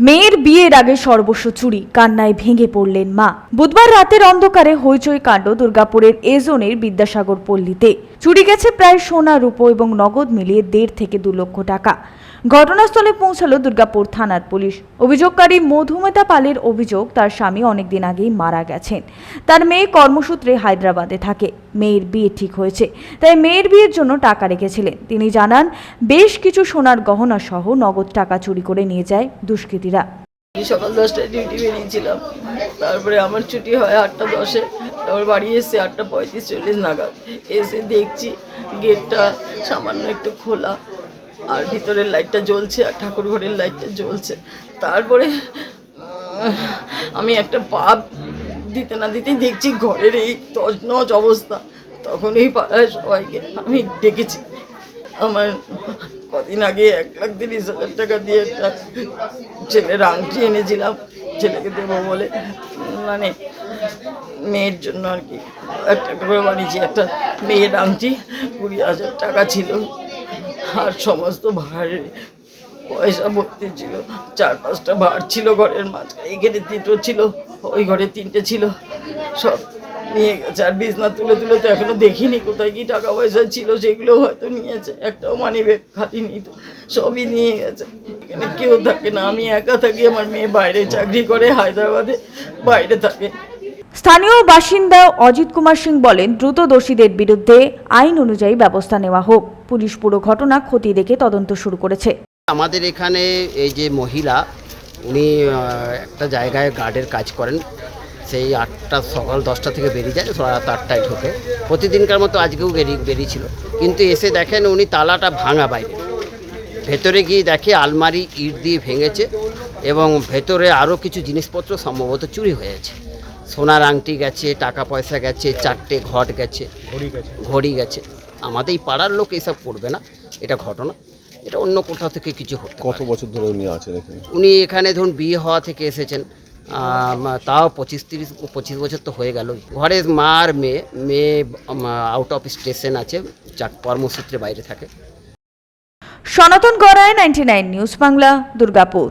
মেয়ের বিয়ের আগে সর্বস্ব চুরি, কান্নায় ভেঙে পড়লেন মা। বুধবার রাতের অন্ধকারে হইচই কাণ্ড দুর্গাপুরের এজনের বিদ্যাসাগর পল্লীতে। চুরি গেছে প্রায় সোনা, রূপো এবং নগদ মিলিয়ে দেড় থেকে দু লক্ষ টাকা। ঘটনাস্থলে পৌঁছালো দুর্গাপুর থানার পুলিশ। অভিযোগকারী মধুমিতা পালের অভিযোগ, তার স্বামী অনেকদিন আগেই মারা গেছেন। তার মেয়ে কর্মসূত্রে হায়দ্রাবাদে থাকে। মেয়ের বিয়ে ঠিক হয়েছে। তাই মেয়ের বিয়ের জন্য টাকা রেখেছিলেন। তিনি জানান, বেশ কিছু সোনার গহনা সহ নগদ টাকা চুরি করে নিয়ে যায় দুষ্কৃতীরা। সকাল দশটায় ডিউটি বেরিয়েছিলাম। তারপরে আমার ছুটি হয় আটটা দশে। তারপর বাড়ি এসে আটটা পঁয়ত্রিশ চল্লিশ নাগাদ। এসে দেখছি গেটটা সামান্য একটু খোলা। আর ভিতরের লাইটটা জ্বলছে আর ঠাকুর ঘরের লাইটটা জ্বলছে। তারপরে, আমি একটা পাপ দিতে না দিতেই দেখছি ঘরের এই তজনজ অবস্থা। তখন এই পাড়ায় সবাইকে আমি ডেকেছি। আমার কদিন আগে এক লাখ তিরিশ হাজার টাকা দিয়ে একটা ছেলের আংটি এনেছিলাম। ছেলেকে দেবো বলে মানে মেয়ের জন্য আর কি। একটা করে বানিয়েছি একটা মেয়ের আংটি কুড়ি হাজার টাকা ছিল। আর সমস্ত ভাড়ের পয়সা ভর্তি ছিল। চার পাঁচটা ভাড় ছিল ঘরের মাঝখানে, এখানে তিনটো ছিল, ওই ঘরে তিনটে ছিল। সব নিয়ে গেছে। আর বিছনা তুলে তুলে তো এখনও দেখিনি কোথায় কি টাকা পয়সা ছিল, সেগুলো হয়তো নিয়েছে। একটাও মানি ব্যাগ খালি নিত সবই নিয়ে গেছে। এখানে কেউ থাকে না। আমি একা থাকি, আমার মেয়ে বাইরে চাকরি করে, হায়দ্রাবাদে বাইরে থাকে। স্থানীয় বাসিন্দা অজিত কুমার সিং বলেন, দ্রুত দোষীদের বিরুদ্ধে আইন অনুযায়ী ব্যবস্থা নেওয়া হোক। পুলিশ পুরো ঘটনা খতিয়ে দেখে তদন্ত শুরু করেছে। আমাদের এখানে এই যে মহিলা, উনি একটা জায়গায় গার্ডের কাজ করেন। সেই আটটা, সকাল দশটা থেকে বেরিয়ে যায় রাত আটটায় ঢোকে। প্রতিদিনকার মতো আজকেও বেরিয়ে, বেরিয়েছিল। কিন্তু এসে দেখেন উনি তালাটা ভাঙা বাইরে। ভেতরে গিয়ে দেখে আলমারি ইট দিয়ে ভেঙেছে এবং ভেতরে আরও কিছু জিনিসপত্র সম্ভবত চুরি হয়েছে সোনার আংটি গেছে টাকা পয়সা গেছে চারটে ঘট গেছে ঘড়ি গেছে। ঘড়ি গেছে। আমাদের এই পাড়ার লোক এসব করবে না এটা ঘটনা। এটা অন্য কোথাও থেকে কিছু কত বছর ধরে উনি আছেন এখানে? উনি এখানে ধরুন বিয়ে হওয়া থেকে এসেছেন তাও পঁচিশ তিরিশ পঁচিশ বছর তো হয়ে গেল। ঘরে মা আর মেয়ে মেয়ে আউট অফ স্টেশন আছে যা কর্মসূত্রে বাইরে থাকে। সনাতন গড়ায় নাইনটি নিউজ বাংলা দুর্গাপুর।